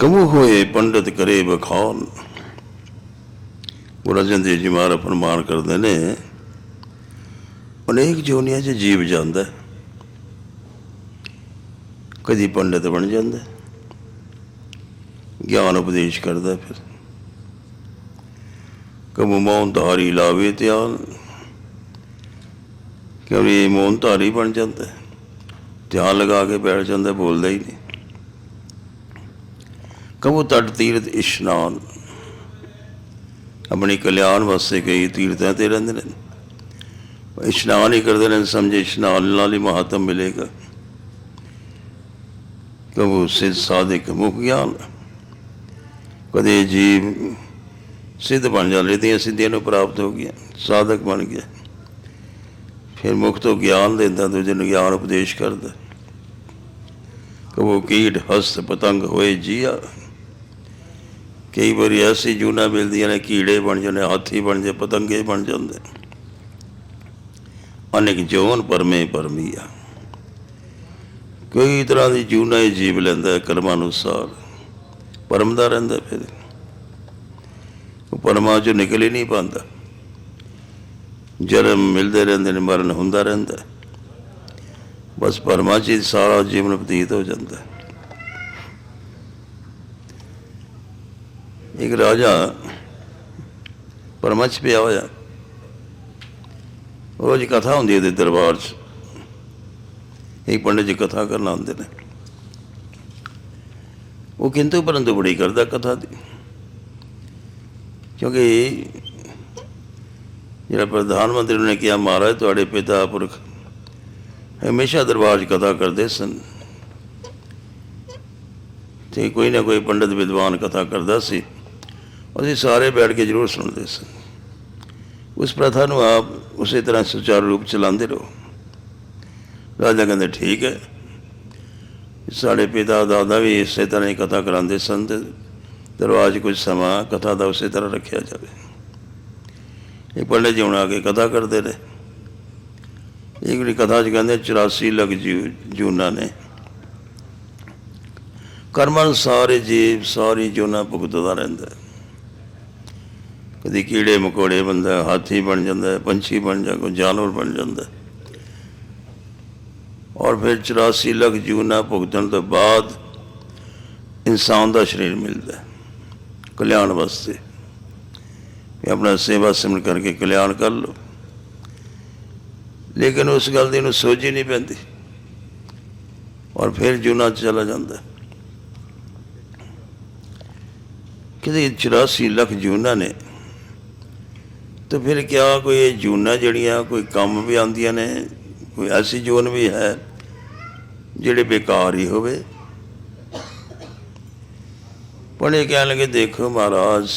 ਕਮੂ ਹੋਏ ਪੰਡਤ ਕਰੇ ਬਖਾਨ ਗੁਰੂ ਅਰਜਨ ਦੇਵ ਜੀ ਮਹਾਰਾਜ ਫਰਮਾਨ ਕਰਦੇ ਨੇ, ਅਨੇਕ ਜੋਨੀਆਂ 'ਚ ਜੀਵ ਜਾਂਦਾ ਕਦੀ ਪੰਡਤ ਬਣ ਜਾਂਦਾ ਗਿਆਨ ਉਪਦੇਸ਼ ਕਰਦਾ ਫਿਰ। ਕਬੂ ਮੌਨ ਧਾਰੀ ਲਾਵੇ ਧਿਆਨ। ਕਿਉਂ ਇਹ ਮੌਨ ਧਾਰੀ ਬਣ ਜਾਂਦਾ ਧਿਆਨ ਲਗਾ ਕੇ ਬੈਠ ਜਾਂਦਾ ਬੋਲਦਾ ਹੀ ਨਹੀਂ। ਕਬੂ ਤਟ ਤੀਰਥ ਇਸ਼ਨਾਨ। ਆਪਣੀ ਕਲਿਆਣ ਵਾਸਤੇ ਕਈ ਤੀਰਥਾਂ ਤੇ ਰਹਿੰਦੇ ਨੇ। ਇਸ਼ਨਾਨ ਹੀ ਕਰਦੇ ਨੇ, ਸਮਝੇ ਇਸ਼ਨਾਨ ਨਾਲ ਹੀ ਮਹਾਤਮ ਮਿਲੇਗਾ। ਕਬੂ ਸਿੱਧ ਸਾਧਕ ਮੁਖ ਗਿਆਨ। ਕਦੇ ਜੀਵ ਸਿੱਧ ਬਣ ਜਾਂਦੇ ਤੇ ਸਿੱਧੀਆਂ ਨੂੰ ਪ੍ਰਾਪਤ ਹੋ ਗਿਆ ਸਾਧਕ ਬਣ ਗਿਆ। ਫਿਰ ਮੁਖ ਤੋਂ ਗਿਆਨ ਦਿੰਦਾ, ਦੂਜੇ ਨੂੰ ਗਿਆਨ ਉਪਦੇਸ਼ ਕਰਦਾ। ਕਬੂ ਕੀਟ, ਹਸਤ, ਪਤੰਗ ਹੋਏ ਜੀਆ। ਕਈ ਵਾਰੀ ਐਸੀ ਜੂਨਾ ਮਿਲਦੀਆਂ ਨੇ, ਕੀੜੇ ਬਣ ਜਾਂਦੇ, ਹਾਥੀ ਬਣ ਜਾਂਦੇ, ਪਤੰਗੇ ਬਣ ਜਾਂਦੇ। ਅਨੇਕ ਜੋਨ ਪਰਮੇ ਪਰਮੀਆ ਕਈ ਤਰ੍ਹਾਂ ਦੀ ਜੂਨਾ ਹੀ ਜੀਵ ਲੈਂਦਾ ਹੈ ਕਰਮਾਂ ਅਨੁਸਾਰ। ਪਰਮ ਦਾ ਰਹਿੰਦਾ ਫਿਰ। ਉਹ ਪਰਮਾ ਚੋਂ ਨਿਕਲ ਹੀ ਨਹੀਂ ਪਾਉਂਦਾ। ਜਨਮ ਮਿਲਦੇ ਰਹਿੰਦੇ ਨੇ, ਮਰਨ ਹੁੰਦਾ ਰਹਿੰਦਾ। ਬਸ ਪਰਮਾ ਚ ਹੀ ਸਾਰਾ ਜੀਵਨ ਬਤੀਤ ਹੋ ਜਾਂਦਾ। ਹੈ। ਇੱਕ ਰਾਜਾ ਪਰਮਾ ਚ ਪਿਆ ਹੋਇਆ। ਰੋਜ਼ ਕਥਾ ਹੁੰਦੀ ਹੈ ਉਹਦੇ ਦਰਬਾਰ 'ਚ। ਇੱਕ ਪੰਡਿਤ ਜੀ ਕਥਾ ਕਰਨ ਆਉਂਦੇ ਨੇ। ਉਹ ਕਿੰਤੂ ਪਰੰਤੂ ਬੜੀ ਕਰਦਾ ਕਥਾ ਦੀ। ਕਿਉਂਕਿ ਜਿਹੜਾ ਪ੍ਰਧਾਨ ਮੰਤਰੀ ਨੇ ਕਿਹਾ, ਮਹਾਰਾਜ, ਤੁਹਾਡੇ ਪਿਤਾ ਪੁਰਖ ਹਮੇਸ਼ਾ ਦਰਬਾਰ 'ਚ ਕਥਾ ਕਰਦੇ ਸਨ। ਤੇ ਕੋਈ ਨਾ ਕੋਈ ਪੰਡਿਤ ਵਿਦਵਾਨ ਕਥਾ ਕਰਦਾ ਸੀ। ਅਸੀਂ ਸਾਰੇ ਬੈਠ ਕੇ ਜ਼ਰੂਰ ਸੁਣਦੇ ਸਨ। ਉਸ ਪ੍ਰਥਾ ਨੂੰ ਆਪ ਉਸੇ ਤਰ੍ਹਾਂ ਸੁਚਾਰੂ ਰੂਪ ਚਲਾਉਂਦੇ ਰਹੋ। ਰਾਜਾ ਕਹਿੰਦੇ, ਠੀਕ ਹੈ। ਸਾਡੇ ਪਿਤਾ, ਦਾਦਾ ਵੀ ਇਸੇ ਤਰ੍ਹਾਂ ਹੀ ਕਥਾ ਕਰਾਉਂਦੇ ਸਨ ਤੇ ਦਰਵਾਜ਼ ਕੁਝ ਸਮਾਂ ਕਥਾ ਦਾ ਉਸੇ ਤਰ੍ਹਾਂ ਰੱਖਿਆ ਜਾਵੇ। ਇਹ ਪੰਡਿਤ ਜੀ ਹੁਣ ਆ ਕੇ ਕਥਾ ਕਰਦੇ ਨੇ ਇਹ ਜਿਹੜੀ ਕਥਾ 'ਚ ਕਹਿੰਦੇ 84 ਲੱਖ ਜੀਵ ਜੂਨਾ ਨੇ। ਕਰਮਾਂ ਨੂੰ ਸਾਰੇ ਜੀਵ, ਸਾਰੀ ਜੂਨਾ ਭੁਗਤਦਾ ਰਹਿੰਦਾ ਹੈ। ਕਦੀ ਕੀੜੇ ਮਕੌੜੇ ਬੰਦਾ ਹਾਥੀ ਬਣ ਜਾਂਦਾ ਹੈ, ਪੰਛੀ ਬਣ ਜਾਂਦਾ ਕੋਈ ਜਾਨਵਰ ਬਣ ਜਾਂਦਾ। ਔਰ ਫਿਰ 84 ਲੱਖ ਜੂਨਾ ਭੁਗਤਣ ਤੋਂ ਬਾਅਦ ਇਨਸਾਨ ਦਾ ਸਰੀਰ ਮਿਲਦਾ ਹੈ ਕਲਿਆਣ ਵਾਸਤੇ। ਵੀ ਆਪਣਾ ਸੇਵਾ ਸਿਮਰਨ ਕਰਕੇ ਕਲਿਆਣ ਕਰ ਲਓ। ਲੇਕਿਨ ਉਸ ਗੱਲ ਦੀ ਨੂੰ ਸੋਝ ਹੀ ਨਹੀਂ ਪੈਂਦੀ। ਔਰ ਫਿਰ ਜੂਨਾ 'ਚ ਚਲਾ ਜਾਂਦਾ ਹੈ। ਕਿਤੇ 84 ਲੱਖ ਜੂਨਾ ਨੇ ਤੇ ਫਿਰ ਕਿਆ ਕੋਈ ਇਹ ਜੂਨਾਂ ਜਿਹੜੀਆਂ, ਕੋਈ ਕੰਮ ਵੀ ਆਉਂਦੀਆਂ ਨੇ, ਕੋਈ ਐਸੀ ਜੂਨ ਵੀ ਹੈ, ਜਿਹੜੇ ਬੇਕਾਰ ਹੀ ਹੋਵੇ। ਪਣੇ ਕਹਿਣ ਲੱਗੇ, ਦੇਖੋ ਮਹਾਰਾਜ,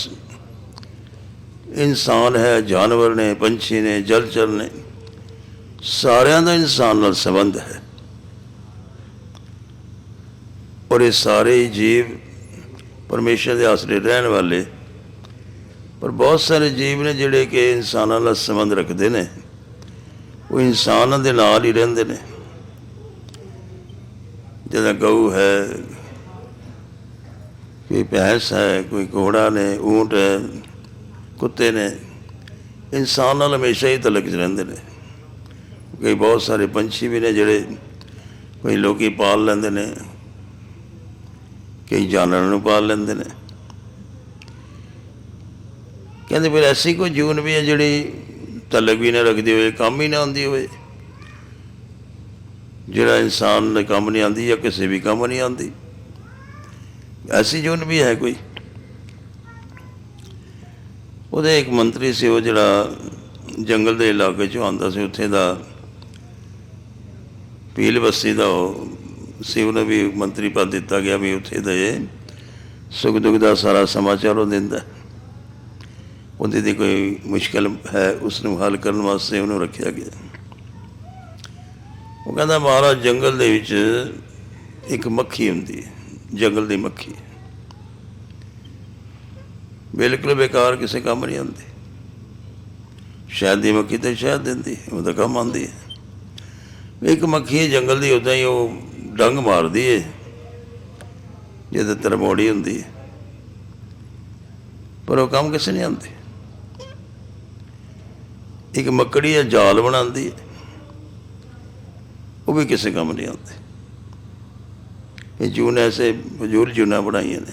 ਇਨਸਾਨ ਹੈ, ਜਾਨਵਰ ਨੇ, ਪੰਛੀ ਨੇ ਜਲਚਰ ਨੇ, ਸਾਰਿਆਂ ਦਾ ਇਨਸਾਨ ਨਾਲ ਸੰਬੰਧ ਹੈ। ਔਰ ਇਹ ਸਾਰੇ ਹੀ ਜੀਵ ਪਰਮੇਸ਼ਰ ਦੇ ਆਸਰੇ ਰਹਿਣ ਵਾਲੇ ਪਰ ਬਹੁਤ ਸਾਰੇ ਜੀਵ ਨੇ ਜਿਹੜੇ ਕਿ ਇਨਸਾਨਾਂ ਨਾਲ ਸੰਬੰਧ ਰੱਖਦੇ ਨੇ। ਉਹ ਇਨਸਾਨਾਂ ਦੇ ਨਾਲ ਹੀ ਰਹਿੰਦੇ ਨੇ। ਜਿੱਦਾਂ ਗਊ ਹੈ, ਕੋਈ ਭੈਂਸ ਹੈ, ਕੋਈ ਘੋੜਾ ਨੇ, ਊਂਟ ਹੈ, ਕੁੱਤੇ ਨੇ, ਇਨਸਾਨ ਨਾਲ ਹਮੇਸ਼ਾ ਹੀ ਤਲਕ 'ਚ ਰਹਿੰਦੇ ਨੇ। ਕਈ ਬਹੁਤ ਸਾਰੇ ਪੰਛੀ ਵੀ ਨੇ ਜਿਹੜੇ ਕੋਈ ਲੋਕੀ ਪਾਲ ਲੈਂਦੇ ਨੇ, ਕਈ ਜਾਨਵਰਾਂ ਨੂੰ ਪਾਲ ਲੈਂਦੇ ਨੇ। ਕਹਿੰਦੇ ਫਿਰ ਐਸੀ ਕੋਈ ਜੂਨ ਵੀ ਹੈ ਜਿਹੜੀ ਤਲਕ ਵੀ ਨਾ ਰੱਖਦੀ ਹੋਏ ਕੰਮ ਹੀ ਨਾ ਆਉਂਦੀ ਹੋਵੇ। ਜਿਹੜਾ ਇਨਸਾਨ ਦੇ ਕੰਮ ਨਹੀਂ ਆਉਂਦੀ ਜਾਂ ਕਿਸੇ ਵੀ ਕੰਮ ਨਹੀਂ ਆਉਂਦੀ। ਐਸੀ ਜੂਨ ਵੀ ਹੈ ਕੋਈ। ਉਹਦੇ ਇੱਕ ਮੰਤਰੀ ਸੀ, ਉਹ ਜਿਹੜਾ ਜੰਗਲ ਦੇ ਇਲਾਕੇ ਚੋਂ ਆਉਂਦਾ ਸੀ, ਉੱਥੇ ਦਾ ਪੀਲ ਬਸਤੀ ਦਾ ਉਹ ਸੀ, ਉਹਨੂੰ ਵੀ ਮੰਤਰੀ ਪਦ ਦਿੱਤਾ ਗਿਆ ਵੀ ਉੱਥੇ ਦੇ ਸੁਖ ਦੁੱਖ ਦਾ ਸਾਰਾ ਸਮਾਚਾਰ ਉਹ ਦਿੰਦਾ। ਉਹਦੇ ਦੀ ਕੋਈ ਮੁਸ਼ਕਲ ਹੈ ਉਸ ਨੂੰ ਹੱਲ ਕਰਨ ਵਾਸਤੇ ਉਹਨੂੰ ਰੱਖਿਆ ਗਿਆ। ਉਹ ਕਹਿੰਦਾ ਮਹਾਰਾਜ ਜੰਗਲ ਦੇ ਵਿੱਚ ਇੱਕ ਮੱਖੀ ਹੁੰਦੀ ਹੈ ਜੰਗਲ ਦੀ ਮੱਖੀ ਬਿਲਕੁਲ ਬੇਕਾਰ ਕਿਸੇ ਕੰਮ ਨਹੀਂ ਆਉਂਦੀ। ਸ਼ਹਿਦ ਦੀ ਮੱਖੀ ਤੇ ਸ਼ਹਿਦ ਦਿੰਦੀ ਹੈ, ਉਹਦਾ ਕੰਮ ਆਉਂਦੀ ਹੈ। ਇੱਕ ਮੱਖੀ ਜੰਗਲ ਦੀ ਉਦਾਂ ਹੀ ਉਹ ਡੰਗ ਮਾਰਦੀ ਹੈ ਜਿਹਦੇ ਤਰਮੋੜੀ ਹੁੰਦੀ ਹੈ। ਪਰ ਉਹ ਕੰਮ ਕਿਸੇ ਨਹੀਂ ਆਉਂਦੇ। ਇੱਕ ਮੱਕੜੀ ਹੈ ਜਾਲ ਬਣਾਉਂਦੀ ਹੈ, ਉਹ ਵੀ ਕਿਸੇ ਕੰਮ ਨਹੀਂ ਆਉਂਦੇ। ਇਹ ਜੂਨ ਐਸੇ ਫਜ਼ੂਲ ਜੂਨਾ ਬਣਾਈਆਂ ਨੇ।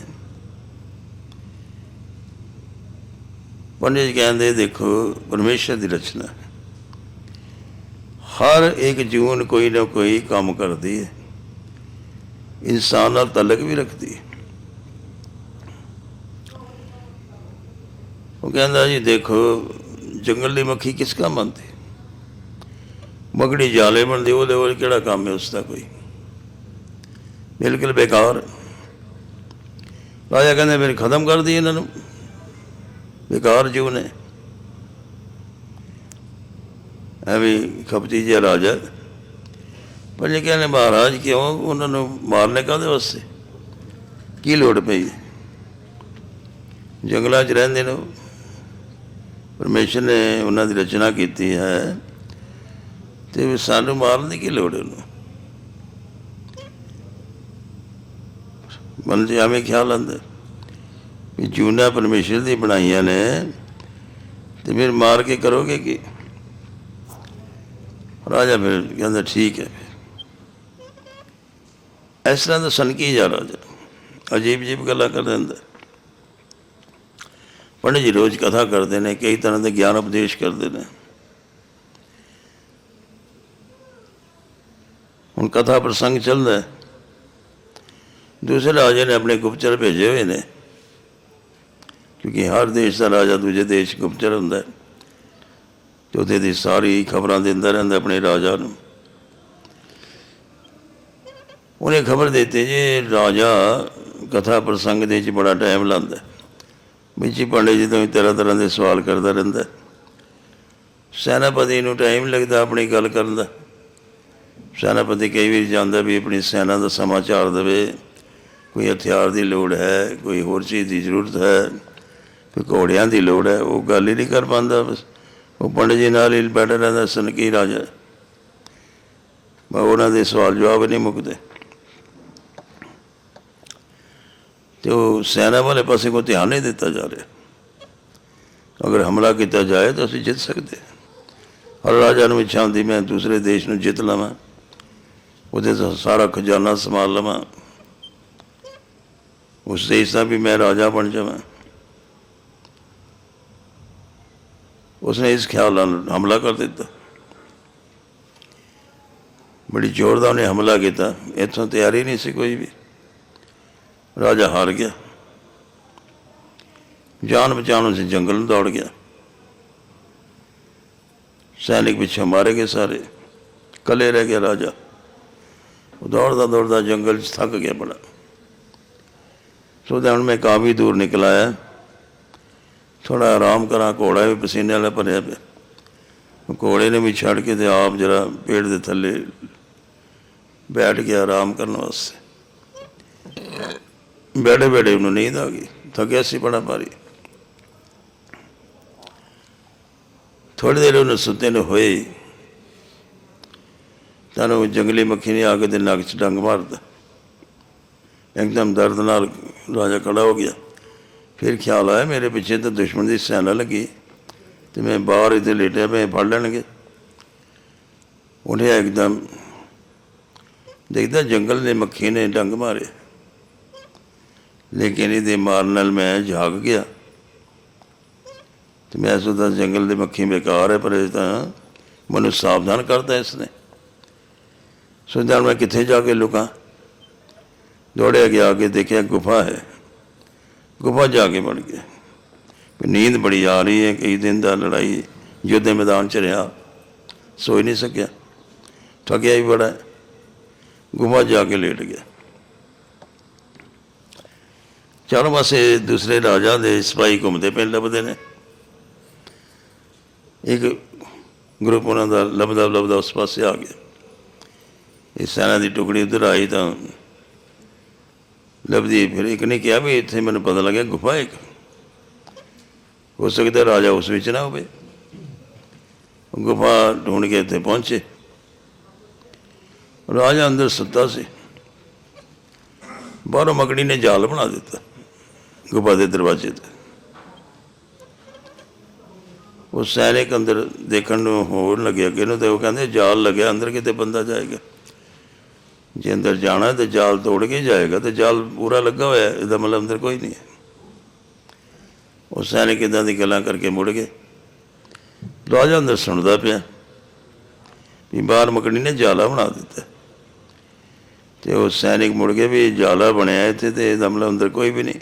ਪੰਡਿਤ ਜੀ ਕਹਿੰਦੇ, ਦੇਖੋ, ਪਰਮੇਸ਼ਰ ਦੀ ਰਚਨਾ ਹਰ ਇੱਕ ਜੂਨ ਕੋਈ ਨਾ ਕੋਈ ਕੰਮ ਕਰਦੀ ਹੈ। ਇਨਸਾਨ ਨਾਲ ਤਲਕ ਵੀ ਰੱਖਦੀ ਹੈ। ਉਹ ਕਹਿੰਦਾ ਜੀ, ਦੇਖੋ ਜੰਗਲ ਦੀ ਮੱਖੀ ਕਿਸ ਕੰਮ ਆਉਂਦੀ? ਮਗੜੀ ਜਾਲੇ ਬਣਦੀ, ਉਹਦੇ ਕੋਲ ਕਿਹੜਾ ਕੰਮ ਹੈ ਉਸ ਦਾ ਕੋਈ? ਬਿਲਕੁਲ ਬੇਕਾਰ। ਰਾਜਾ ਕਹਿੰਦੇ, ਫਿਰ ਖਤਮ ਕਰ ਦੀ ਇਹਨਾਂ ਨੂੰ। ਬੇਕਾਰ ਜੀਵ ਨੇ। ਐਵੇਂ ਖਪਤੀ ਜਿਹਾ ਰਾਜਾ। ਪਰ ਇਹ ਕਹਿੰਦੇ, ਮਹਾਰਾਜ ਕਿਉਂ ਉਹਨਾਂ ਨੂੰ ਮਾਰਨੇ ਕਾਹਦੇ ਵਾਸਤੇ? ਕੀ ਲੋੜ ਪਈ? ਜੰਗਲਾਂ 'ਚ ਰਹਿੰਦੇ ਨੇ ਪਰਮੇਸ਼ਰ ਨੇ ਉਹਨਾਂ ਦੀ ਰਚਨਾ ਕੀਤੀ ਹੈ ਤੇ ਸਾਨੂੰ ਮਾਰਨ ਦੀ ਕੀ ਲੋੜ ਹੈ ਉਹਨੂੰ? ਮਨ 'ਚ ਐਵੇਂ ਖਿਆਲ ਆਉਂਦਾ ਵੀ ਜੂਨਾ ਪਰਮੇਸ਼ਰ ਦੀ ਬਣਾਈਆਂ ਨੇ ਤੇ ਫਿਰ ਮਾਰ ਕੇ ਕਰੋਗੇ ਕੀ? ਰਾਜਾ ਫਿਰ ਕਹਿੰਦਾ ਠੀਕ ਹੈ ਇਸ ਤਰ੍ਹਾਂ ਦਾ ਸਨਕੀ ਜਾ ਰਾਜਾ? ਅਜੀਬ ਅਜੀਬ ਗੱਲਾਂ ਕਰ ਦਿੰਦਾ। ਪੰਡਿਤ ਜੀ ਰੋਜ਼ ਕਥਾ ਕਰਦੇ ਨੇ, ਕਈ ਤਰ੍ਹਾਂ ਦੇ ਗਿਆਨ ਉਪਦੇਸ਼ ਕਰਦੇ ਨੇ। ਹੁਣ ਕਥਾ ਪ੍ਰਸੰਗ ਚੱਲਦਾ ਹੈ। ਦੂਸਰੇ ਰਾਜੇ ਨੇ ਆਪਣੇ ਗੁਪਤਚਰ ਭੇਜੇ ਹੋਏ ਨੇ, ਕਿਉਂਕਿ ਹਰ ਦੇਸ਼ ਦਾ ਰਾਜਾ ਦੂਜੇ ਦੇਸ਼ ਗੁਪਚਰ ਹੁੰਦਾ ਹੈ। ਤੇ ਉਹਦੇ ਦੀ ਸਾਰੀ ਖਬਰਾਂ ਦਿੰਦਾ ਰਹਿੰਦਾ ਆਪਣੇ ਰਾਜਾ ਨੂੰ। ਉਹਨੇ ਖਬਰ ਦਿੱਤੀ ਜੇ, ਰਾਜਾ ਕਥਾ ਪ੍ਰਸੰਗ ਦੇ ਵਿੱਚ ਬੜਾ ਟਾਈਮ ਲਾਉਂਦਾ ਹੈ। ਵਿੱਚ ਹੀ ਪੰਡੇ ਜੀ ਤੋਂ ਤਰ੍ਹਾਂ ਤਰ੍ਹਾਂ ਦੇ ਸਵਾਲ ਕਰਦਾ ਰਹਿੰਦਾ। ਸੈਨਾਪਤੀ ਨੂੰ ਟਾਈਮ ਲੱਗਦਾ ਆਪਣੀ ਗੱਲ ਕਰਨ ਦਾ। ਸੈਨਾਪਤੀ ਕਈ ਵਾਰ ਜਾਂਦਾ ਵੀ ਆਪਣੀ ਸੈਨਾ ਦਾ ਸਮਾਚਾਰ ਦੇਵੇ, ਕੋਈ ਹਥਿਆਰ ਦੀ ਲੋੜ ਹੈ, ਕੋਈ ਹੋਰ ਚੀਜ਼ ਦੀ ਜ਼ਰੂਰਤ ਹੈ, ਕੋਈ ਘੋੜਿਆਂ ਦੀ ਲੋੜ ਹੈ, ਉਹ ਗੱਲ ਹੀ ਨਹੀਂ ਕਰ ਪਾਉਂਦਾ ਬਸ। ਉਹ ਪੰਡਿਤ ਜੀ ਨਾਲ ਹੀ ਬੈਠਾ ਰਹਿੰਦਾ ਸਨਕੀ ਰਾਜਾ? ਮੈਂ ਉਹਨਾਂ ਦੇ ਸਵਾਲ ਜਵਾਬ ਨਹੀਂ ਮੁੱਕਦੇ। ਤੇ ਉਹ ਸੈਨਾ ਵਾਲੇ ਪਾਸੇ ਕੋਈ ਧਿਆਨ ਨਹੀਂ ਦਿੱਤਾ ਜਾ ਰਿਹਾ। ਅਗਰ ਹਮਲਾ ਕੀਤਾ ਜਾਏ ਤਾਂ ਅਸੀਂ ਜਿੱਤ ਸਕਦੇ ਹਾਂ। ਹਰ ਰਾਜਾ ਨੂੰ ਇੱਛਾ ਹੁੰਦੀ ਮੈਂ, ਦੂਸਰੇ ਦੇਸ਼ ਨੂੰ ਜਿੱਤ ਲਵਾਂ। ਉਹਦੇ ਤੋਂ ਸਾਰਾ ਖਜ਼ਾਨਾ ਸੰਭਾਲ ਲਵਾਂ। ਉਸ ਦੇਸ਼ ਦਾ ਵੀ ਮੈਂ ਰਾਜਾ ਬਣ ਜਾਵਾਂ। ਉਸਨੇ ਇਸ ਖਿਆਲ ਨਾਲ ਹਮਲਾ ਕਰ ਦਿੱਤਾ। ਬੜੀ ਜ਼ੋਰ ਦਾ ਉਹਨੇ ਹਮਲਾ ਕੀਤਾ। ਇੱਥੋਂ ਤਿਆਰੀ ਨਹੀਂ ਸੀ ਕੋਈ ਵੀ। ਰਾਜਾ ਹਾਰ ਗਿਆ। ਜਾਨ ਬਚਾਉਣ ਉਸ ਜੰਗਲ ਨੂੰ ਦੌੜ ਗਿਆ। ਸੈਨਿਕ ਪਿੱਛੇ ਮਾਰੇ ਗਏ ਸਾਰੇ। ਕੱਲੇ ਰਹਿ ਗਿਆ ਰਾਜਾ। ਉਹ ਦੌੜਦਾ ਦੌੜਦਾ ਜੰਗਲ 'ਚ ਥੱਕ ਗਿਆ ਬੜਾ। ਸੋਚਦਾ ਹੁਣ ਮੈਂ ਕਾਫੀ ਦੂਰ ਨਿਕਲ ਆਇਆ। ਥੋੜਾ ਆਰਾਮ ਕਰਾਂ, ਘੋੜਾ ਵੀ ਪਸੀਨੇ ਵਾਲਾ ਭਰਿਆ ਪਿਆ। ਘੋੜੇ ਨੇ ਵੀ ਛੱਡ ਕੇ ਤੇ ਆਪ ਜਰਾ ਪੇੜ ਦੇ ਥੱਲੇ ਬੈਠ ਗਿਆ ਆਰਾਮ ਕਰਨ ਵਾਸਤੇ। ਬੈਠੇ ਬੈਠੇ ਉਹਨੂੰ ਨੀਂਦ ਆ ਗਈ, ਥੱਕਿਆ ਸੀ ਬੜਾ ਭਾਰੀ। ਥੋੜੀ ਦੇਰ ਉਹਨੂੰ ਸੁੱਤੇ ਨੂੰ ਹੋਏ, ਤਾਂ ਉਹ ਜੰਗਲੀ ਮੱਖੀ ਨੇ ਆ ਕੇ ਦੇ ਨੱਕ 'ਚ ਡੰਗ ਮਾਰਦਾ ਇੱਕਦਮ ਦਰਦ ਨਾਲ ਰਾਜਾ ਖੜਾ ਹੋ ਗਿਆ। ਫਿਰ ਖਿਆਲ ਆਇਆ, ਮੇਰੇ ਪਿੱਛੇ ਤਾਂ ਦੁਸ਼ਮਣ ਦੀ ਸੈਨਾ ਲੱਗੀ, ਤੇ ਮੈਂ ਬਾਹਰ ਇੱਥੇ ਲੇਟਿਆ, ਮੈਂ ਫੜ ਲੈਣਗੇ। ਉਹਨੇ ਇੱਕਦਮ ਦੇਖਦਾ ਜੰਗਲ ਦੇ ਮੱਖੀ ਨੇ ਡੰਗ ਮਾਰੇ। ਲੇਕਿਨ ਇਹਦੇ ਮਾਰਨ ਨਾਲ ਮੈਂ ਜਾਗ ਗਿਆ। ਤੇ ਮੈਂ ਸੋਚਦਾ ਜੰਗਲ ਦੇ ਮੱਖੀ ਬੇਕਾਰ ਹੈ, ਪਰ ਇਹ ਤਾਂ ਮੈਨੂੰ ਸਾਵਧਾਨ ਕਰਦਾ ਇਸਨੇ। ਸੋਚਦਾ ਹੁਣ ਮੈਂ ਕਿੱਥੇ ਜਾ ਕੇ ਲੁਕਾਂ? ਦੌੜਿਆ ਗਿਆ, ਅੱਗੇ ਦੇਖਿਆ ਗੁਫਾ ਹੈ। ਗੁਫਾ ਜਾ ਕੇ ਬਣ ਗਿਆ। ਨੀਂਦ ਬੜੀ ਆ ਰਹੀ ਹੈ, ਕਈ ਦਿਨ ਦਾ ਲੜਾਈ, ਯੁੱਧ ਦੇ ਮੈਦਾਨ 'ਚ ਰਿਹਾ। ਸੋ ਨਹੀਂ ਸਕਿਆ। ਥੱਕਿਆ ਹੀ ਬੜਾ ਗੁਫਾ ਜਾ ਕੇ ਲੇਟ ਗਿਆ। ਚਾਰੋਂ ਪਾਸੇ ਦੂਸਰੇ ਰਾਜਾਂ ਦੇ ਸਿਪਾਹੀ ਘੁੰਮਦੇ ਪਏ ਲੱਭਦੇ ਨੇ। ਇੱਕ ਗਰੁੱਪ ਉਹਨਾਂ ਦਾ ਲੱਭਦਾ ਲੱਭਦਾ ਉਸ ਪਾਸੇ ਆ ਗਿਆ। ਇਹ ਸੈਨਾ ਦੀ ਟੁਕੜੀ ਉਧਰ ਆਈ ਤਾਂ ਲੱਭਦੀ ਫਿਰ ਇੱਕ ਨੇ ਕਿਹਾ ਵੀ ਇੱਥੇ ਮੈਨੂੰ ਪਤਾ ਲੱਗਿਆ ਗੁਫਾ ਇੱਕ। ਹੋ ਸਕਦਾ ਰਾਜਾ ਉਸ ਵਿੱਚ ਨਾ ਹੋਵੇ। ਗੁਫਾ ਢੂੰਡ ਕੇ ਇੱਥੇ ਪਹੁੰਚੇ। ਰਾਜਾ ਅੰਦਰ ਸੁੱਤਾ ਸੀ। ਬਾਹਰੋਂ ਮਕੜੀ ਨੇ ਜਾਲ ਬਣਾ ਦਿੱਤਾ। ਗੁਫਾ ਦੇ ਦਰਵਾਜ਼ੇ ਤੇ। ਉਹ ਸੈਨਿਕ ਅੰਦਰ ਦੇਖਣ ਨੂੰ ਹੋਣ ਲੱਗਿਆ ਕਿ ਇਹਨੂੰ ਤੇ ਉਹ ਕਹਿੰਦੇ, ਜਾਲ ਲੱਗਿਆ, ਅੰਦਰ ਕਿਤੇ ਬੰਦਾ ਜਾਏਗਾ? ਜੇ ਅੰਦਰ ਜਾਣਾ ਤੇ ਜਾਲ ਤੋੜ ਕੇ ਜਾਏਗਾ ਤੇ ਜਾਲ ਪੂਰਾ ਲੱਗਾ ਹੋਇਆ ਇਹਦਾ ਮਤਲਬ ਅੰਦਰ ਕੋਈ ਨਹੀਂ ਹੈ। ਉਹ ਸੈਨਿਕ ਇਦਾਂ ਦੀ ਗੱਲਾਂ ਕਰਕੇ ਮੁੜ ਗਏ। ਰਾਜਾ ਅੰਦਰ ਸੁਣਦਾ ਪਿਆ ਵੀ ਬਾਹਰ ਮਕੜੀ ਨੇ ਜਾਲਾ ਬਣਾ ਦਿੱਤਾ। ਤੇ ਉਹ ਸੈਨਿਕ ਮੁੜ ਕੇ ਵੀ ਜਾਲਾ ਬਣਿਆ ਇੱਥੇ ਤੇ ਇਹਦਾ ਮਤਲਬ ਅੰਦਰ ਕੋਈ ਵੀ ਨਹੀਂ।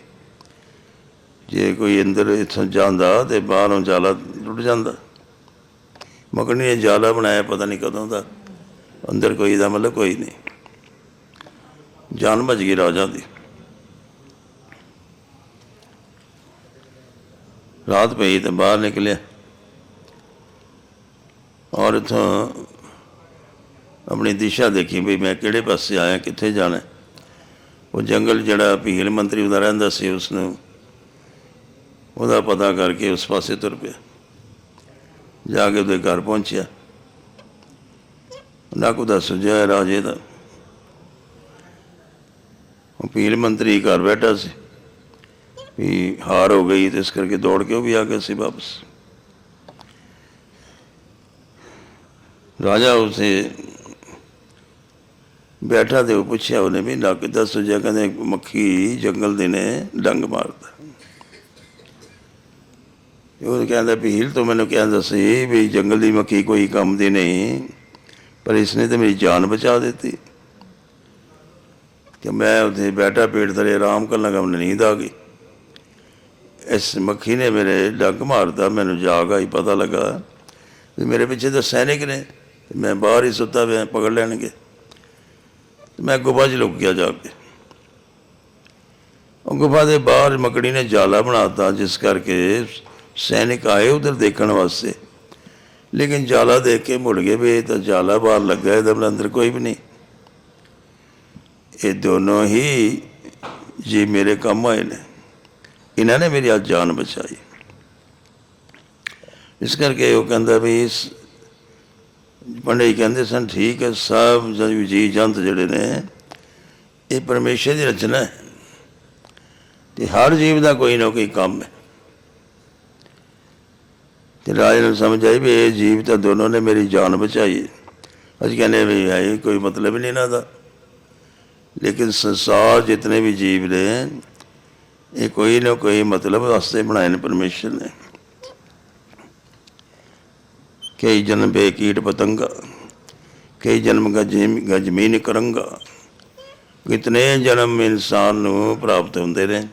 ਜੇ ਕੋਈ ਅੰਦਰ ਇੱਥੋਂ ਜਾਂਦਾ ਤੇ ਬਾਹਰੋਂ ਜਾਲਾ ਟੁੱਟ ਜਾਂਦਾ। ਮਕਣੀ ਨੇ ਜਾਲਾ ਬਣਾਇਆ ਪਤਾ ਨਹੀਂ ਕਦੋਂ ਦਾ। ਅੰਦਰ ਕੋਈ ਦਾ ਮਤਲਬ ਕੋਈ ਨਹੀਂ। ਜਾਨ ਬਚ ਗਈ ਰਾਜਾ ਦੀ। ਰਾਤ ਪਈ ਤੇ ਬਾਹਰ ਨਿਕਲਿਆ। ਔਰ ਇੱਥੋਂ ਆਪਣੀ ਦਿਸ਼ਾ ਦੇਖੀ ਵੀ ਮੈਂ ਕਿਹੜੇ ਪਾਸੇ ਆਇਆ, ਕਿੱਥੇ ਜਾਣਾ। ਉਹ ਜੰਗਲ ਜਿਹੜਾ ਭੀਲ ਮੰਤਰੀ ਉਹਦਾ ਰਹਿੰਦਾ ਸੀ ਉਸ ਨੂੰ ਉਹਦਾ ਪਤਾ ਕਰਕੇ ਉਸ ਪਾਸੇ ਤੁਰ ਪਿਆ। ਜਾ ਕੇ ਉਹਦੇ ਘਰ ਪਹੁੰਚਿਆ। ਨਾ ਕੋ ਦਾ ਸੁਝਿਆ ਰਾਜੇ ਦਾ। ਉਹ ਭੀਲ ਮੰਤਰੀ ਘਰ ਬੈਠਾ ਸੀ। ਵੀ ਹਾਰ ਹੋ ਗਈ ਤੇ ਇਸ ਕਰਕੇ ਦੌੜ ਕੇ ਉਹ ਵੀ ਆ ਗਿਆ ਸੀ ਵਾਪਸ। ਰਾਜਾ ਉਸੇ ਬੈਠਾ ਤੇ ਉਹ ਪੁੱਛਿਆ ਉਹਨੇ ਵੀ ਨਾ ਕਿੱਦਾਂ ਸੁਝਿਆ ਕਹਿੰਦੇ ਮੱਖੀ ਜੰਗਲ ਦੇ ਨੇ ਡੰਗ ਮਾਰਦਾ। ਉਹ ਕਹਿੰਦਾ, ਭੀਲ, ਤੂੰ ਮੈਨੂੰ ਕਹਿੰਦਾ ਸੀ ਵੀ ਜੰਗਲ ਦੀ ਮੱਖੀ ਕੋਈ ਕੰਮ ਦੀ ਨਹੀਂ, ਪਰ ਇਸਨੇ ਤੇ ਮੇਰੀ ਜਾਨ ਬਚਾ ਦਿੱਤੀ। ਕਿ ਮੈਂ ਉੱਥੇ ਬੈਠਾ, ਪੇਟ ਥਲੇ ਆਰਾਮ ਕਰਨ ਲੱਗਾ, ਮੈਨੂੰ ਨੀਂਦ ਆ ਗਈ। ਇਸ ਮੱਖੀ ਨੇ ਮੇਰੇ ਡੰਗ ਮਾਰਦਾ ਮੈਨੂੰ ਜਾਗ ਆਈ, ਪਤਾ ਲੱਗਾ ਵੀ ਮੇਰੇ ਪਿੱਛੇ ਤਾਂ ਸੈਨਿਕ ਨੇ। ਤੇ ਮੈਂ ਬਾਹਰ ਹੀ ਸੁੱਤਾ ਪਿਆ, ਪਕੜ ਲੈਣਗੇ। ਤੇ ਮੈਂ ਗੁਫਾ 'ਚ ਲੁਕ ਗਿਆ ਜਾ ਕੇ। ਉਹ ਗੁਫਾ ਦੇ ਬਾਹਰ ਮਕੜੀ ਨੇ ਜਾਲਾ ਬਣਾਤਾ ਜਿਸ ਕਰਕੇ ਸੈਨਿਕ ਆਏ ਉਧਰ ਦੇਖਣ ਵਾਸਤੇ। ਲੇਕਿਨ ਜਾਲਾ ਦੇਖ ਕੇ ਮੁੜ ਗਏ ਵੀ ਤਾਂ ਜਾਲਾ ਬਾਹਰ ਲੱਗਾ, ਇਹਦਾ ਮਤਲਬ ਅੰਦਰ ਕੋਈ ਵੀ ਨਹੀਂ। ਇਹ ਦੋਨੋਂ ਹੀ ਜੀ ਮੇਰੇ ਕੰਮ ਆਏ ਨੇ। ਇਹਨਾਂ ਨੇ ਮੇਰੀ ਅੱਜ ਜਾਨ ਬਚਾਈ। ਇਸ ਕਰਕੇ ਉਹ ਕਹਿੰਦਾ ਵੀ ਇਸ ਪੰਡਿਤ ਕਹਿੰਦੇ ਸਨ, ਠੀਕ ਹੈ, ਸਭ ਜੀ ਜੀ ਜੰਤ ਜਿਹੜੇ ਨੇ, ਇਹ ਪਰਮੇਸ਼ਰ ਦੀ ਰਚਨਾ ਹੈ ਤੇ ਹਰ ਜੀਵ ਦਾ ਕੋਈ ਨਾ ਕੋਈ ਕੰਮ ਹੈ। ਤੇ ਰਾਜੇ ਨੂੰ ਸਮਝ ਆਈ ਵੀ ਇਹ ਜੀਵ ਤਾਂ ਦੋਨੋਂ ਨੇ ਮੇਰੀ ਜਾਨ ਬਚਾਈ ਅਸੀਂ ਕਹਿੰਦੇ ਵੀ ਹੈ ਕੋਈ ਮਤਲਬ ਹੀ ਨਹੀਂ ਇਹਨਾਂ ਦਾ। ਲੇਕਿਨ ਸੰਸਾਰ ਜਿਤਨੇ ਵੀ ਜੀਵ ਨੇ, ਇਹ ਕੋਈ ਨਾ ਕੋਈ ਮਤਲਬ ਵਾਸਤੇ ਬਣਾਏ ਨੇ ਪਰਮੇਸ਼ਰ ਨੇ। ਕਈ ਜਨਮ ਬੇ ਕੀਟ ਪਤੰਗਾ, ਕਈ ਜਨਮ ਗਜਮੀ ਗਜਮੀਨ ਕਰਾਂਗਾ। ਕਿਤਨੇ ਜਨਮ ਇਨਸਾਨ ਨੂੰ ਪ੍ਰਾਪਤ ਹੁੰਦੇ ਨੇ।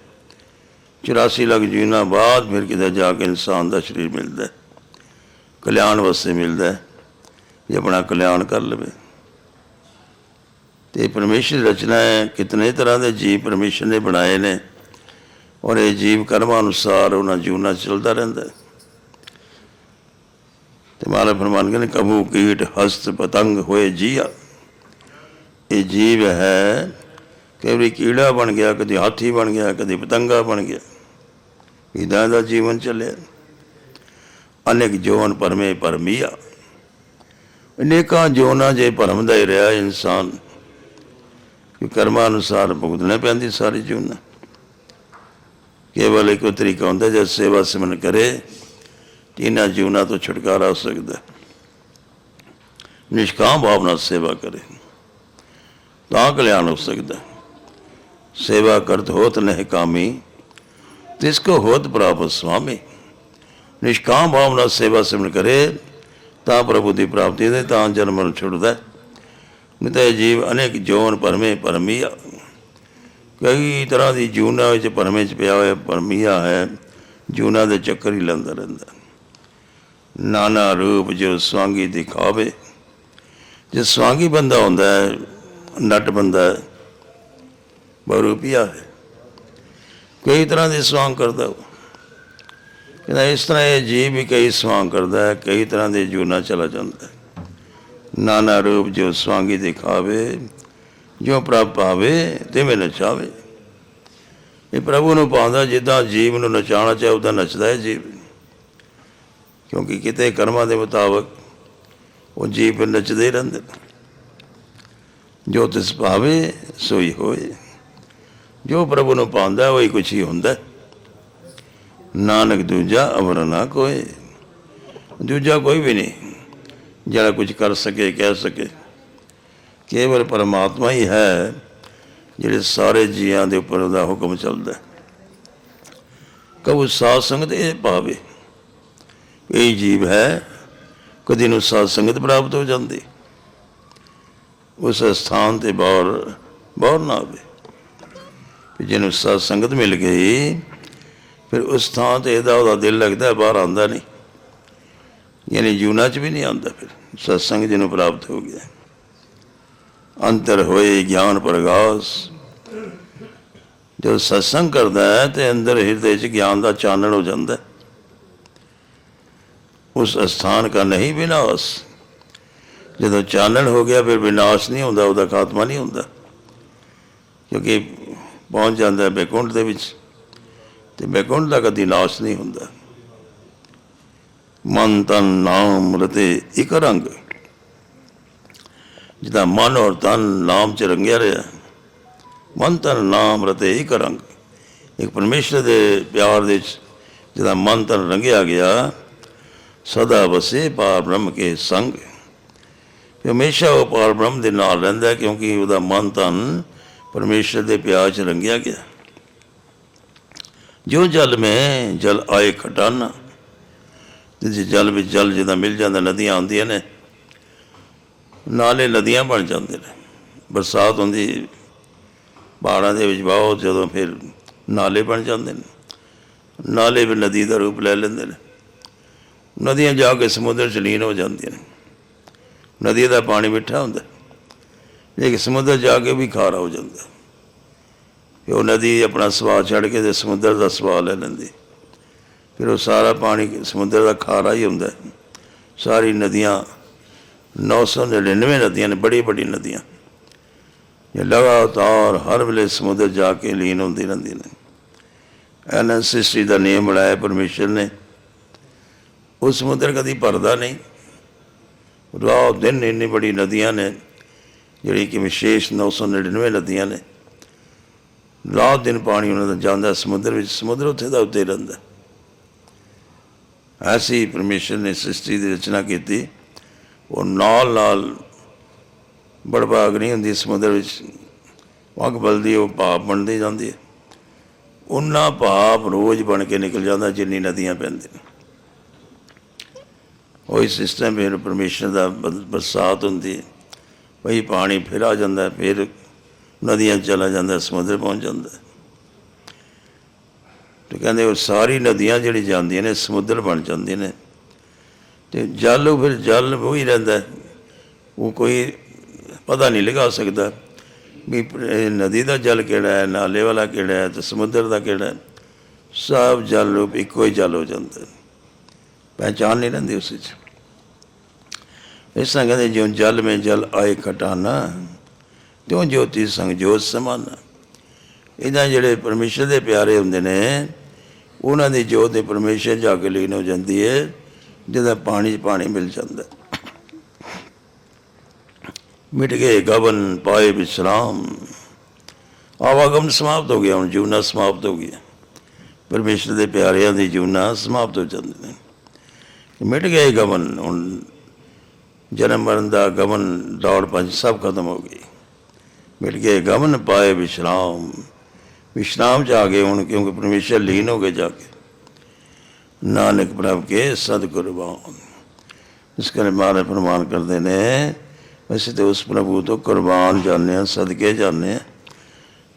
84 ਲੱਖ ਜੀਵਨਾਂ ਬਾਅਦ ਫਿਰ ਕਿਤੇ ਜਾ ਕੇ ਇਨਸਾਨ ਦਾ ਸਰੀਰ ਮਿਲਦਾ ਹੈ। ਕਲਿਆਣ ਵਾਸਤੇ ਮਿਲਦਾ ਹੈ, ਜੇ ਆਪਣਾ ਕਲਿਆਣ ਕਰ ਲਵੇ। ਤੇ ਪਰਮੇਸ਼ਰ ਦੀ ਰਚਨਾ ਹੈ, ਕਿਤਨੇ ਤਰ੍ਹਾਂ ਦੇ ਜੀਵ ਪਰਮੇਸ਼ਰ ਨੇ ਬਣਾਏ ਨੇ, ਔਰ ਇਹ ਜੀਵ ਕਰਮਾਂ ਅਨੁਸਾਰ ਉਹਨਾਂ ਜੀਵਨਾਂ 'ਚ ਚੱਲਦਾ ਰਹਿੰਦਾ ਹੈ। ਤੇ ਮਾਲਾ ਫਰਮਾਨ ਕਹਿੰਦੇ, ਕਬੂ, ਕੀਟ, ਹਸਤ, ਪਤੰਗ, ਹੋਏ ਜੀਆ। ਇਹ ਜੀਵ ਹੈ ਕਈ ਵਾਰੀ ਕੀੜਾ ਬਣ ਗਿਆ, ਕਦੇ ਹਾਥੀ ਬਣ ਗਿਆ, ਕਦੇ ਪਤੰਗਾ ਬਣ ਗਿਆ। ਇਦਾਂ ਦਾ ਜੀਵਨ ਚੱਲਿਆ। ਅਨੇਕ ਜੋਨ ਪਰਮੇ ਪਰਮੀਆ ਅਨੇਕਾਂ ਜੋਨਾਂ ਜੇ ਭਰਮ ਦਾ ਹੀ ਰਿਹਾ ਇਨਸਾਨ। ਕਿ ਕਰਮਾਂ ਅਨੁਸਾਰ ਭੁਗਤਣਾ ਪੈਂਦੀ ਸਾਰੀ ਜੀਵਨ। ਕੇਵਲ ਇੱਕ ਤਰੀਕਾ ਹੁੰਦਾ ਜੇ ਸੇਵਾ ਸਿਮਨ ਕਰੇ ਇਹਨਾਂ ਜੀਵਨਾਂ ਤੋਂ ਛੁਟਕਾਰਾ ਹੋ ਸਕਦਾ। ਨਿਸ਼ਕਾਮ ਭਾਵ ਨਾਲ ਸੇਵਾ ਕਰੇ। ਤਾਂ ਕਲਿਆਣ ਹੋ ਸਕਦਾ। ਸੇਵਾ ਕਰਤ ਹੋਤ ਨਹਿ ਕਾਮੀ, ਤਿਸ ਕੋ ਹੋਤ ਪ੍ਰਾਪਤ ਸੁਆਮੀ ਨਿਸ਼ਕਾਮ ਭਾਵ ਨਾਲ ਸੇਵਾ ਸਿਮਰਨ ਕਰੇ, ਤਾਂ ਪ੍ਰਭੂ ਦੀ ਪ੍ਰਾਪਤੀ ਦੇ ਤਾਂ ਜਨਮ ਨੂੰ ਛੁੱਟਦਾ ਹੈ। ਜੀਵ ਅਨੇਕ ਜੋਨ ਪਰਮੇ ਪਰਮੀਆ। ਕਈ ਤਰ੍ਹਾਂ ਦੀ ਜੂਨਾ ਵਿੱਚ ਪਰਮੇ ਚ ਪਿਆ ਹੋਇਆ ਪਰਮੀਆ ਹੈ, ਜੂਨਾ ਦੇ ਚੱਕਰ ਹੀ ਲੈਂਦਾ ਰਹਿੰਦਾ ਨਾਨਾ ਰੂਪ ਜੋ ਸਵਾਂਗੀ ਦਿਖਾਵੇ। ਜੇ ਸਵਾਂਗੀ ਬੰਦਾ ਹੁੰਦਾ ਹੈ, ਨਟ ਬੰਦਾ ਹੈ, ਬਰੂਪੀਆ ਹੈ। ਕਈ ਤਰ੍ਹਾਂ ਦੇ ਸਵਾਂਗ ਕਰਦਾ ਉਹ। ਕਹਿੰਦਾ, ਇਸ ਤਰ੍ਹਾਂ ਇਹ ਜੀਵ ਵੀ ਕਈ ਸਵਾਂਗ ਕਰਦਾ ਹੈ, ਕਈ ਤਰ੍ਹਾਂ ਦੇ ਜੂਨਾ ਚਲਾ ਜਾਂਦਾ ਹੈ। ਨਾਨਾ ਰੂਪ ਜੋ ਸਵਾਂਗੀ ਦਿਖਾਵੇ ਜੋ ਪ੍ਰਭ ਪਾਵੇ ਤਿਵੇਂ ਮੈਂ ਨਚਾਵੇ। ਇਹ ਪ੍ਰਭੂ ਨੂੰ ਪਾਉਂਦਾ ਜਿੱਦਾਂ ਜੀਵ ਨੂੰ ਨਚਾਉਣਾ ਚਾਹੇ ਉਹਦਾ ਨੱਚਦਾ ਹੈ ਜੀਵ। ਕਿਉਂਕਿ ਕਿਤੇ ਕਰਮਾਂ ਦੇ ਮੁਤਾਬਕ ਉਹ ਜੀਵ ਨੱਚਦੇ ਰਹਿੰਦੇ ਨੇ। ਜੋ ਤਿਸ ਭਾਵੇ, ਸੋਈ ਹੋਏ। ਜੋ ਪ੍ਰਭੂ ਨੂੰ ਪਾਉਂਦਾ ਉਹੀ ਕੁਛ ਹੀ ਹੁੰਦਾ ਨਾਨਕ ਦੂਜਾ ਅਵਰ ਨਾ ਕੋਈ ਦੂਜਾ ਕੋਈ ਵੀ ਨਹੀਂ, ਜਿਹੜਾ ਕੁਝ ਕਰ ਸਕੇ, ਕਹਿ ਸਕੇ। ਕੇਵਲ ਪਰਮਾਤਮਾ ਹੀ ਹੈ, ਜਿਹੜੇ ਸਾਰੇ ਜੀਆਂ ਦੇ ਉੱਪਰ ਉਹਦਾ ਹੁਕਮ ਚੱਲਦਾ ਹੈ। ਕਬੂ ਸਾਧ ਸੰਗਤ ਇਹ ਪਾਵੇ ਇਹ ਜੀਵ ਹੈ, ਕਦੀ ਨੂੰ ਸਾਧ ਸੰਗਤ ਪ੍ਰਾਪਤ ਹੋ ਜਾਂਦੀ। ਉਸ ਸਥਾਨ ਤੇ ਬਾਹਰ ਬਾਹਰ ਨਾ ਆਵੇ ਜਿਹਨੂੰ ਸਾਧ ਸੰਗਤ ਮਿਲ ਗਈ ਫਿਰ ਉਸ ਥਾਂ ਤੇ ਇਹਦਾ ਉਹਦਾ ਦਿਲ ਲੱਗਦਾ, ਬਾਹਰ ਆਉਂਦਾ ਨਹੀਂ। ਯਾਨੀ ਜੂਨਾ ਚ ਵੀ ਨਹੀਂ ਆਉਂਦਾ ਫਿਰ। ਸਤਸੰਗ ਜਿਹਨੂੰ ਪ੍ਰਾਪਤ ਹੋ ਗਿਆ। ਅੰਤਰ ਹੋਏ ਗਿਆਨ ਪ੍ਰਗਾਸ। ਜਦੋਂ ਸਤਸੰਗ ਕਰਦਾ ਹੈ ਤੇ ਅੰਦਰ ਹਿਰਦੇ 'ਚ ਗਿਆਨ ਦਾ ਚਾਨਣ ਹੋ ਜਾਂਦਾ। ਉਸ ਅਸਥਾਨ ਦਾ ਨਹੀਂ ਵਿਨਾਸ਼। ਜਦੋਂ ਚਾਨਣ ਹੋ ਗਿਆ ਫਿਰ ਵਿਨਾਸ਼ ਨਹੀਂ ਹੁੰਦਾ, ਉਹਦਾ ਖਾਤਮਾ ਨਹੀਂ ਹੁੰਦਾ। ਕਿਉਂਕਿ ਪਹੁੰਚ ਜਾਂਦਾ ਹੈ ਦੇ ਵਿੱਚ। ਤੇ ਬੈਕੁੰਠ ਦਾ ਕਦੀ ਨਾਸ਼ ਨਹੀਂ ਹੁੰਦਾ। ਮਨ, ਤਨ, ਨਾਮ, ਰਤੇ ਇੱਕ ਰੰਗ। ਜਿਹਦਾ ਮਨ ਔਰ ਤਨ ਨਾਮ ਚ ਰੰਗਿਆ ਰਿਹਾ, ਮਨ, ਤਨ, ਨਾਮ, ਰਤੇ ਇੱਕ ਰੰਗ। ਇੱਕ ਪਰਮੇਸ਼ਰ ਦੇ ਪਿਆਰ ਦੇ ਵਿੱਚ ਜਿਹਦਾ ਮਨ, ਤਨ ਰੰਗਿਆ ਗਿਆ, ਸਦਾ ਵਸੇ ਪਾਰ ਬ੍ਰਹਮ ਕੇ ਸੰਗ। ਹਮੇਸ਼ਾ ਉਹ ਪਾਰ ਬ੍ਰਹਮ ਦੇ ਨਾਲ ਰਹਿੰਦਾ ਕਿਉਂਕਿ ਉਹਦਾ ਮਨ, ਤਨ ਪਰਮੇਸ਼ਰ ਦੇ ਪਿਆਰ ਚ ਰੰਗਿਆ ਗਿਆ। ਜੋ ਜਲ ਮੈਂ, ਜਲ ਆਏ ਖਟਾਨਾ, ਤੇ ਜੇ ਜਲ ਵਿੱਚ ਜਲ ਜਿਹਦਾ ਮਿਲ ਜਾਂਦਾ, ਨਦੀਆਂ ਆਉਂਦੀਆਂ ਨੇ, ਨਾਲੇ ਨਦੀਆਂ ਬਣ ਜਾਂਦੇ ਨੇ। ਬਰਸਾਤ ਹੁੰਦੀ, ਪਹਾੜਾਂ ਦੇ ਵਿੱਚ ਬਹੁਤ ਜਦੋਂ ਫਿਰ ਨਾਲੇ ਬਣ ਜਾਂਦੇ ਨੇ। ਨਾਲੇ ਵੀ ਨਦੀ ਦਾ ਰੂਪ ਲੈ ਲੈਂਦੇ ਨੇ। ਨਦੀਆਂ ਜਾ ਕੇ ਸਮੁੰਦਰ ਚ ਲੀਨ ਹੋ ਜਾਂਦੀਆਂ ਨੇ। ਨਦੀ ਦਾ ਪਾਣੀ ਮਿੱਠਾ ਹੁੰਦਾ। ਲੇਕਿਨ ਸਮੁੰਦਰ ਜਾ ਕੇ ਵੀ ਖਾਰਾ ਹੋ ਜਾਂਦਾ। ਫਿਰ ਉਹ ਨਦੀ ਆਪਣਾ ਸਵਾਦ ਛੱਡ ਕੇ ਤੇ ਸਮੁੰਦਰ ਦਾ ਸਵਾਦ ਲੈ ਲੈਂਦੀ। ਫਿਰ ਉਹ ਸਾਰਾ ਪਾਣੀ ਸਮੁੰਦਰ ਦਾ ਖਾਰਾ ਹੀ ਹੁੰਦਾ ਸਾਰੀ ਨਦੀਆਂ 999 ਨਦੀਆਂ ਨੇ ਬੜੀ ਬੜੀ ਨਦੀਆਂ। ਇਹ ਲਗਾਤਾਰ ਹਰ ਵੇਲੇ ਸਮੁੰਦਰ ਜਾ ਕੇ ਲੀਨ ਹੁੰਦੀ ਰਹਿੰਦੀ ਨੇ। ਐਨਐਸਐਸਟੀ ਦਾ ਨਿਯਮ ਬਣਾਇਆ, ਪਰਮੇਸ਼ਰ ਨੇ। ਉਹ ਸਮੁੰਦਰ ਕਦੀ ਭਰਦਾ ਨਹੀਂ। ਰਾਤ ਦਿਨ ਇੰਨੀ ਬੜੀ ਨਦੀਆਂ ਨੇ, ਜਿਹੜੀ ਕਿ ਵਿਸ਼ੇਸ਼ 999 ਨਦੀਆਂ ਨੇ। ਰਾਤ ਦਿਨ ਪਾਣੀ ਉਹਨਾਂ ਦਾ ਜਾਂਦਾ, ਸਮੁੰਦਰ ਵਿੱਚ, ਸਮੁੰਦਰ ਉੱਥੇ ਦਾ ਉੱਤੇ ਰਹਿੰਦਾ। ਐਸੀ ਪਰਮੇਸ਼ਰ ਨੇ ਸ੍ਰਿਸ਼ਟੀ ਦੀ ਰਚਨਾ ਕੀਤੀ। ਉਹ ਨਾਲ ਨਾਲ ਬੜਬਾਗ ਨਹੀਂ ਹੁੰਦੀ, ਸਮੁੰਦਰ ਵਿੱਚ ਵਗ ਬਲਦੀ, ਉਹ ਭਾਪ ਬਣਦੀ ਜਾਂਦੀ ਹੈ ਉਹਨਾਂ ਭਾਪ ਰੋਜ਼ ਬਣ ਕੇ ਨਿਕਲ ਜਾਂਦਾ, ਜਿੰਨੀ ਨਦੀਆਂ ਪੈਂਦੀਆਂ ਨੇ। ਉਹੀ ਸਿਸਟਮ ਫਿਰ ਪਰਮੇਸ਼ਰ ਦਾ ਬਰਸਾਤ ਹੁੰਦੀ ਹੈ। ਵਹੀ ਪਾਣੀ ਫਿਰ ਆ ਜਾਂਦਾ, ਫਿਰ ਨਦੀਆਂ 'ਚ ਚਲਾ ਜਾਂਦਾ, ਸਮੁੰਦਰ ਪਹੁੰਚ ਜਾਂਦਾ। ਹੈ। ਤੇ ਕਹਿੰਦੇ ਉਹ ਸਾਰੀ ਨਦੀਆਂ ਜਿਹੜੀ ਜਾਂਦੀਆਂ ਨੇ, ਸਮੁੰਦਰ ਬਣ ਜਾਂਦੀਆਂ ਨੇ। ਤੇ ਜਲ ਉਹ ਫਿਰ ਜਲ ਉਹ ਹੀ ਰਹਿੰਦਾ। ਉਹ ਕੋਈ ਪਤਾ ਨਹੀਂ ਲਗਾ ਸਕਦਾ ਵੀ ਨਦੀ ਦਾ ਜਲ ਕਿਹੜਾ ਹੈ, ਨਾਲੇ ਵਾਲਾ ਕਿਹੜਾ ਹੈ ਤੇ ਸਮੁੰਦਰ ਦਾ ਕਿਹੜਾ ਹੈ। ਸਭ ਜਲ ਰੂਪ ਇੱਕੋ ਹੀ ਜਲ ਹੋ ਜਾਂਦਾ। ਹੈ ਪਹਿਚਾਨ ਨਹੀਂ ਰਹਿੰਦੀ ਉਸ ਵਿੱਚ। ਇਸ ਤਰ੍ਹਾਂ ਕਹਿੰਦੇ ਜਿਉਂ ਜਲ ਮੇ ਜਲ ਆਏ ਖਟਾਨਾ ਤਿਉਂ ਜੋਤੀ ਸੰਗ ਜੋਤ ਸਮਾਨਾ। ਇਹਨਾਂ ਜਿਹੜੇ ਪਰਮੇਸ਼ਰ ਦੇ ਪਿਆਰੇ ਹੁੰਦੇ ਨੇ, ਉਹਨਾਂ ਦੀ ਜੋਤ ਦੇ ਪਰਮੇਸ਼ਰ ਜਾ ਕੇ ਲੀਨ ਹੋ ਜਾਂਦੀ ਹੈ ਜਿਹਦਾ ਪਾਣੀ 'ਚ ਪਾਣੀ ਮਿਲ ਜਾਂਦਾ। ਮਿਟ ਗਏ ਗਵਨ, ਪਾਏ ਵਿਸਰਾਮ। ਆਵਾਗਮ ਸਮਾਪਤ ਹੋ ਗਿਆ, ਹੁਣ ਜੂਨਾ ਸਮਾਪਤ ਹੋ ਗਿਆ ਪਰਮੇਸ਼ਰ ਦੇ ਪਿਆਰਿਆਂ ਦੀ ਜੂਨਾ ਸਮਾਪਤ ਹੋ ਜਾਂਦੇ ਨੇ। ਮਿਟ ਗਏ ਗਵਨ, ਹੁਣ ਜਨਮ ਮਰਨ ਦਾ ਗਮਨ ਦੌੜ ਪੰਜ ਸਭ ਖਤਮ ਹੋ ਗਈ। ਮਿਟ ਗਏ ਗਮਨ ਪਾਏ ਵਿਸ਼ਰਾਮ। ਵਿਸ਼ਰਾਮ ਚ ਆ ਗਏ ਹੁਣ, ਕਿਉਂਕਿ ਪਰਮੇਸ਼ਰ ਲੀਨ ਹੋ ਗਏ ਜਾ ਕੇ। ਨਾਨਕ ਪ੍ਰਭ ਕੇ ਸਤਿਗੁਰਬਾਨ। ਇਸ ਕਰਕੇ ਮਾਰੇ ਪ੍ਰਮਾਨ ਕਰਦੇ ਨੇ ਵੈਸੇ ਤੇ ਉਸ ਪ੍ਰਭੂ ਤੋਂ ਕੁਰਬਾਨ ਜਾਂਦੇ ਹਾਂ, ਸਦਕੇ ਜਾਂਦੇ ਹਾਂ।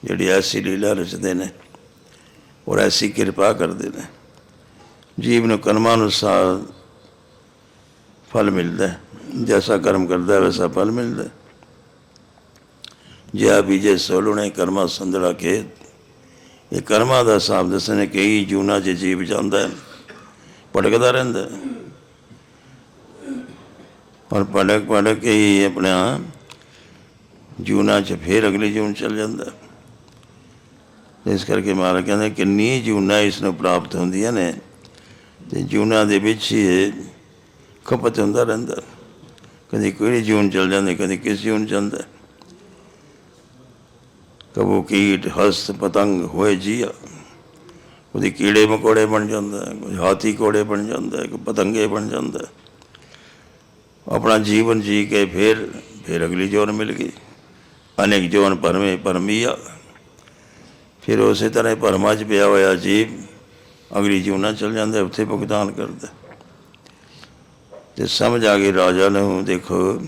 ਜਿਹੜੀ ਐਸੀ ਲੀਲਾ ਰਚਦੇ ਨੇ, ਔਰ ਐਸੀ ਕਿਰਪਾ ਕਰਦੇ ਨੇ। ਜੀਵ ਨੂੰ ਕਰਮਾਂ ਅਨੁਸਾਰ ਫਲ ਮਿਲਦਾ ਜੈਸਾ ਕਰਮ ਕਰਦਾ ਵੈਸਾ ਫਲ ਮਿਲਦਾ ਜਿਆ ਬੀਜੇ ਸੋਲਣੇ ਕਰਮਾ ਸੰਧੜਾ ਖੇਤ ਇਹ ਕਰਮਾਂ ਦਾ ਹਿਸਾਬ ਦੱਸਣੇ ਕਈ ਜੂਨਾ ਚ ਜੀਵ ਜਾਂਦਾ ਭਟਕਦਾ ਰਹਿੰਦਾ ਪਰ ਭਟਕ ਭਟਕ ਕੇ ਹੀ ਆਪਣਾ ਜੂਨਾ ਚ ਫੇਰ ਅਗਲੀ ਜੂਨ ਚਲ ਜਾਂਦਾ ਇਸ ਕਰਕੇ ਮਹਾਰਾਜ ਕਹਿੰਦੇ ਕਿੰਨੀ ਜੂਨਾ ਇਸ ਨੂੰ ਪ੍ਰਾਪਤ ਹੁੰਦੀਆਂ ਨੇ, ਤੇ ਜੂਨਾ ਦੇ ਵਿੱਚ ਹੀ ਇਹ ਖਪਤ ਹੁੰਦਾ ਰਹਿੰਦਾ ਕਦੀ ਕੋਈ ਜੂਨ ਚਲ ਜਾਂਦੇ ਕਦੀ ਕਿਸ ਜੂਨ ਜਾਂਦਾ ਕਬੂ ਕੀਟ ਹਸਤ ਪਤੰਗ ਹੋਏ ਜੀਆ। ਉਹਦੇ ਕੀੜੇ ਮਕੋੜੇ ਬਣ ਜਾਂਦਾ ਹੈ, ਕੋਈ ਹਾਥੀ ਕੋੜੇ ਬਣ ਜਾਂਦਾ ਹੈ, ਕੋਈ ਪਤੰਗੇ ਬਣ ਜਾਂਦਾ। ਹੈ। ਆਪਣਾ ਜੀਵਨ ਜੀ ਕੇ ਫਿਰ ਫਿਰ ਅਗਲੀ ਜੋਨ ਮਿਲ ਗਈ। ਅਨੇਕ ਜੋਨ ਪਰਮੇ ਪਰਮੀਆ। ਫਿਰ ਉਸੇ ਤਰ੍ਹਾਂ ਹੀ ਭਰਮਾਂ 'ਚ ਪਿਆ ਹੋਇਆ ਜੀਵ ਅਗਲੀ ਜੂਨਾਂ ਚਲ ਜਾਂਦਾ ਉੱਥੇ ਭੁਗਤਾਨ ਕਰਦਾ। ਤੇ ਸਮਝ ਆ ਗਈ ਰਾਜਾ ਨੂੰ ਦੇਖੋ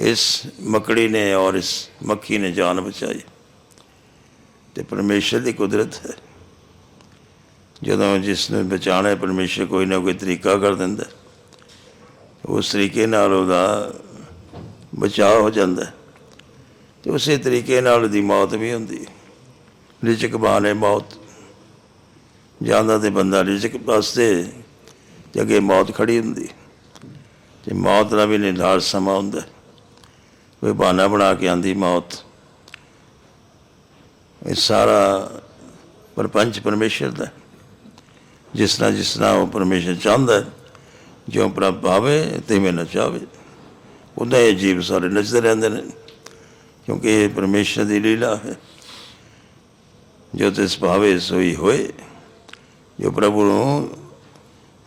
ਇਸ ਮਕੜੀ ਨੇ ਔਰ ਇਸ ਮੱਖੀ ਨੇ ਜਾਨ ਬਚਾਈ। ਤੇ ਪਰਮੇਸ਼ਰ ਦੀ ਕੁਦਰਤ ਹੈ। ਜਦੋਂ ਜਿਸ ਨੂੰ ਬਚਾਉਣਾ ਹੈ ਪਰਮੇਸ਼ਰ ਕੋਈ ਨਾ ਕੋਈ ਤਰੀਕਾ ਕਰ ਦਿੰਦਾ ਉਸ ਤਰੀਕੇ ਨਾਲ ਉਹਦਾ ਬਚਾਅ ਹੋ ਜਾਂਦਾ ਹੈ। ਤੇ ਉਸੇ ਤਰੀਕੇ ਨਾਲ ਉਹਦੀ ਮੌਤ ਵੀ ਹੁੰਦੀ ਹੈ। ਰਿਜਕ ਬਾਣੇ ਮੌਤ। ਜਾਂਦਾ ਤੇ ਬੰਦਾ ਰਿਜਕ ਵਾਸਤੇ ਤੇ ਅੱਗੇ ਮੌਤ ਖੜੀ ਹੁੰਦੀ ਤੇ ਮੌਤ ਦਾ ਵੀ ਨਿਰਧਾਰ ਸਮਾਂ ਹੁੰਦਾ ਕੋਈ ਬਹਾਨਾ ਬਣਾ ਕੇ ਆਂਦੀ ਮੌਤ। ਇਹ ਸਾਰਾ ਪਰਪੰਚ ਪਰਮੇਸ਼ਰ ਦਾ ਜਿਸ ਤਰ੍ਹਾਂ ਜਿਸ ਤਰ੍ਹਾਂ ਉਹ ਪਰਮੇਸ਼ਰ ਚਾਹੁੰਦਾ ਹੈ, ਜੋ ਪ੍ਰਭ ਭਾਵੇ ਤੇ ਮੈਂ ਨਚਾਵੇ ਉਹਦਾ ਇਹ ਜੀਵ ਸਾਰੇ ਨੱਚਦੇ ਰਹਿੰਦੇ ਨੇ। ਕਿਉਂਕਿ ਇਹ ਪਰਮੇਸ਼ਰ ਦੀ ਲੀਲਾ ਹੈ। ਜੋ ਤਿਸ ਭਾਵੇ ਸੋਈ ਹੋਏ ਜੋ ਪ੍ਰਭੂ ਨੂੰ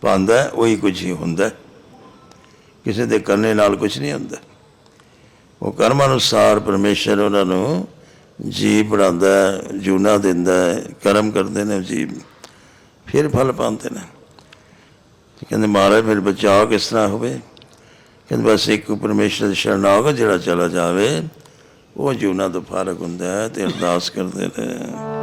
ਪਾਉਂਦਾ ਉਹੀ ਕੁਝ ਹੀ ਹੁੰਦਾ ਕਿਸੇ ਦੇ ਕਰਨੇ ਨਾਲ ਕੁਝ ਨਹੀਂ ਹੁੰਦਾ। ਉਹ ਕਰਮ ਅਨੁਸਾਰ ਪਰਮੇਸ਼ਰ ਉਹਨਾਂ ਨੂੰ ਜੀਵ ਬਣਾਉਂਦਾ ਜੂਨਾ ਦਿੰਦਾ ਹੈ, ਕਰਮ ਕਰਦੇ ਨੇ ਜੀਵ ਫਿਰ ਫਲ ਪਾਉਂਦੇ ਨੇ। ਕਹਿੰਦੇ ਮਹਾਰਾਜ, ਫਿਰ ਬਚਾਓ ਕਿਸ ਤਰ੍ਹਾਂ ਹੋਵੇ? ਕਹਿੰਦੇ ਬਸ ਇੱਕ ਪਰਮੇਸ਼ਰ ਦੀ ਸ਼ਰਨਾਗਤ ਜਿਹੜਾ ਚਲਾ ਜਾਵੇ, ਉਹ ਜੂਨਾ ਤੋਂ ਫਾਰਗ ਹੁੰਦਾ ਹੈ ਤੇ ਅਰਦਾਸ ਕਰਦੇ ਨੇ।